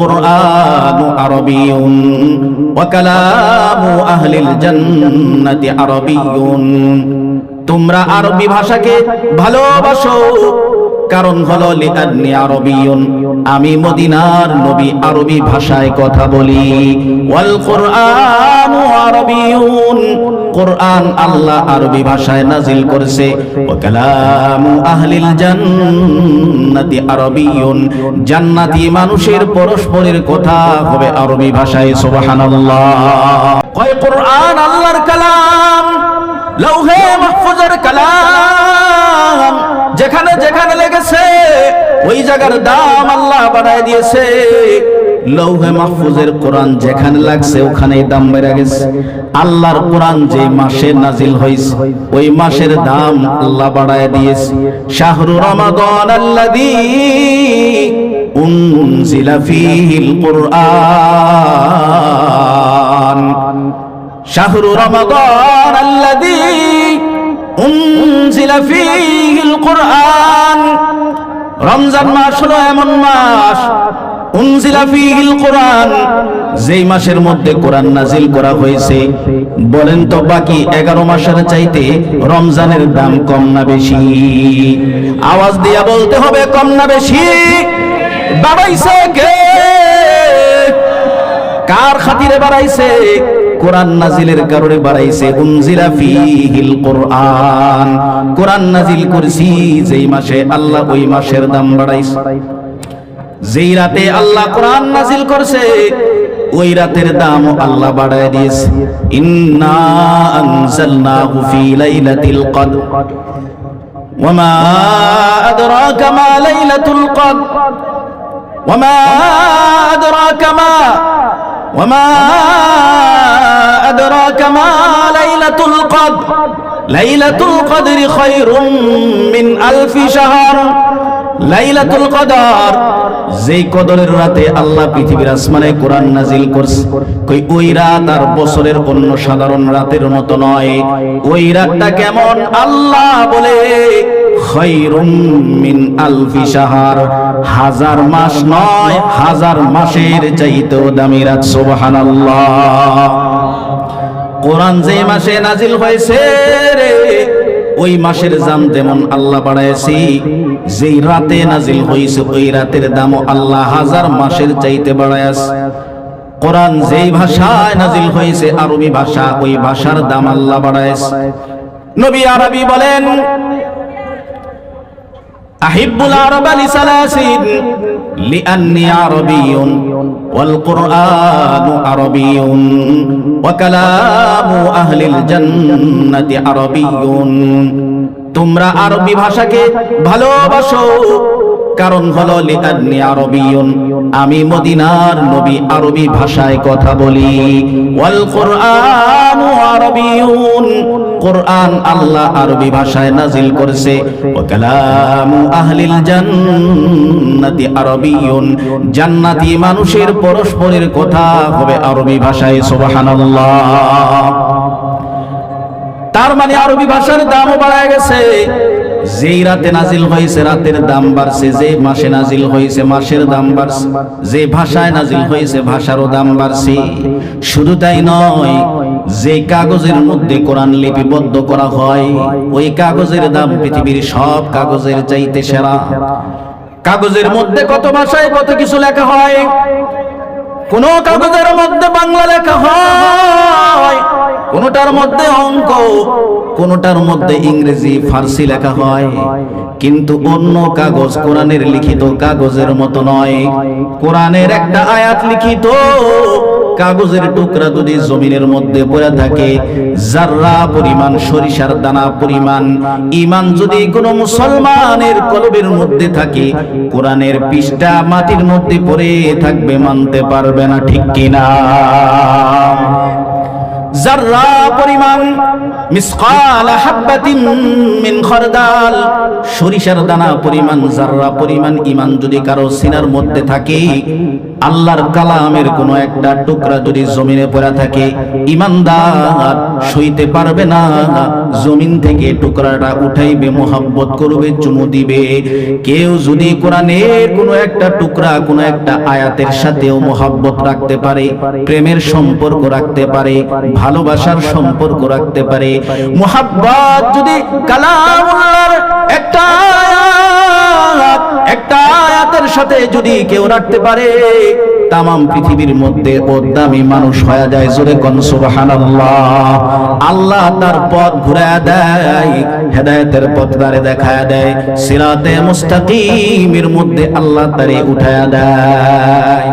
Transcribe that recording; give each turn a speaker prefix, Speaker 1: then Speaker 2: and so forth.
Speaker 1: কুরআনু আরবিয়ুন, ওয়া কালামু আহলিল জান্নাতি আরবিয়ুন। তোমরা আরবি ভাষাকে ভালোবাসো, কারণ হলো লিআন্নি আরবিয়ুন। আমি মদিনার নবী আরবি ভাষায় কথা বলি। ওয়াল কুরআনু কোরআন আল্লাহ আরবি ভাষায় নাজিল করেছে। আহলিল জান্নাতি আরবিয়ুন। জান্নাতি মানুষের পরস্পরের কথা হবে আরবি ভাষায়, সুবহানাল্লাহ। কয় কোরআন আল্লাহর কালাম, লৌহে মাহফুজের কালাম। যেখানে যেখানে লেগেছে, ওই জায়গার দাম আল্লাহ বানায় দিয়েছে। লৌহে মাহফুজের কোরআন যেখানে লাগছে, ওখানেই দাম বেড়ে গেছে। আল্লাহর কোরআন যে মাসে নাজিল হয়েছে, ওই মাসের দাম আল্লাহ বাড়ায় দিয়েছে। শাহরু রমাদান আল্লাযী উনজিলা ফীহিল কুরআন। শাহরু রমাদান আল্লাযী উনজিলা ফীহিল কুরআন। রমজান মাস হলো এমন মাস যেই মাসের মধ্যে কোরআন নাজিল করা হয়েছে, বলেন তো বাকি এগারো মাসের চাইতে রমজানের দাম কম না বেশি? আওয়াজ দিয়া বলতে হবে কম না বেশি। কার খাতিরে বাড়াইছে? কোরআন নাজিলের কারণে বাড়াইছে উনজিলা ফীহিল কোরআন। কোরআন নাজিল করছি যেই মাসে, আল্লাহ ওই মাসের দাম বাড়াইছে। যেই রাতে আল্লাহ কোরআন নাজিল করছে ওই রাতের দাম আল্লাহ বাড়ায় দিয়েছে ইন্না আনজালনাহু ফি লাইলাতিল কদর ওয়ামা আদরাকা মা লাইলাতুল কদর ওয়ামা আদরাকা মা وما أدراك ما ليلة القدر ليلة القدر خير من ألف شهر লাইলাতুল কদর। যেই কদরের রাতে আল্লাহ পৃথিবীর আসমানে কোরআন নাজিল করছে, কই ওই রাত আর বছরের অন্য সাধারণ রাতের মতো নয়। ওই রাতটা কেমন? আল্লাহ বলে খৈরুম মিন আলফি শাহর। হাজার মাস নয়, হাজার মাসের চাইতেও দামি রাত, সুবহানাল্লাহ। কোরআন যে মাসে নাজিল হয়েছে ওই মাসের দাম যেমন আল্লাহ বাড়াইছি যেই রাতে নাজিল হয়েছে ওই রাতের দামও আল্লাহ হাজার মাসের চাইতে বাড়াইছে কোরআন যেই ভাষায় নাজিল হয়েছে আরবি ভাষা, ওই ভাষার দাম আল্লাহ বাড়াইছে নবী আরবি বলেন أحب العرب لثلاثين لأني عربي والقرآن عربي وكلام أهل الجنة عربي তোমরা আরবি ভাষাকে ভালোবাসো কারণ হলো লিআন্নি আরবিয়ুন। আমি মদিনার নবী আরবি ভাষায় কথা বলি। ওয়াল কুরআনু আরবিয়ুন। কোরআন আল্লাহ আরবি ভাষায় নাজিল করেছে। ওয়া কালামু আহলিল জান্নাতি আরবিয়ুন। জান্নাতি মানুষের পরস্পরের কথা হবে আরবি ভাষায়, সুবহানাল্লাহ। তার মানে আরবি ভাষার দামও বাড়ায় গেছে। যেই রাতে নাজিল হয়েছে, রাতের দাম বাড়ছে। যে মাসে নাজিল হয়েছে, মাসের দাম বাড়ছে। যে ভাষায় নাজিল হয়েছে, ভাষারও দাম বাড়ছে। শুধু তাই নয়, যে কাগজের মধ্যে কোরআন লিপিবদ্ধ করা হয়, ওই কাগজের দাম পৃথিবীর সব কাগজের চাইতে সেরা। কাগজের মধ্যে কত ভাষায় কত কিছু লেখা হয় কোন কাগজের মধ্যে বাংলা লেখা হয়, কোনটার মধ্যে অঙ্ক, কোনটার মধ্যে ইংরেজি, ফার্সি লেখা হয়। কিন্তু অন্য কাগজ কোরআনের লিখিত কাগজের মতো নয়। কোরআনের একটা আয়াত লিখিত কাগজের টুকরা যদি জমিনের মধ্যে পড়ে থাকে জাররা পরিমাণ সরিষার দানা পরিমাণ, ইমান যদি কোনো মুসলমানের কলবের মধ্যে থাকে, কোরআনের পৃষ্ঠা মাটির মধ্যে পড়ে থাকবে, মানতে পারবে না, ঠিক কিনা? জাররা পরিমাণ মিসকাল হাব্বাতিন মিন খরদাল, সরিষার দানা পরিমাণ জাররা পরিমাণ ইমান যদি কারও সিনার মধ্যে থাকে, আল্লাহর কালামের কোন একটা টুকরা যদি জমিনে পড়া থাকে, ঈমানদার সইতে পারবে না। জমিন থেকে টুকরাটা উঠাইবে মোহাব্বত করবে চুমু দিবে। কেউ যদি কোরআনের কোনো একটা টুকরা কোনো একটা আয়াতের সাথেও মোহাব্বত রাখতে পারে প্রেমের সম্পর্ক রাখতে পারে ভালোবাসার সম্পর্ক রাখতে পারে মোহাব্বত যদি কালামুল্লাহর একটা আয়াত, একটা আয়াতের সাথে যদি কেউ রাখতে পারে তামাম পৃথিবীর মধ্যে দামি মানুষ হয়ে যায়, জোরে কন আল্লাহ তার পথ ঘুরায় দেয়, হেদায়তের পথ তারে দেখা দেয়, সিরাতে মুস্তাকিমের মধ্যে আল্লাহ তারে উঠায় দেয়।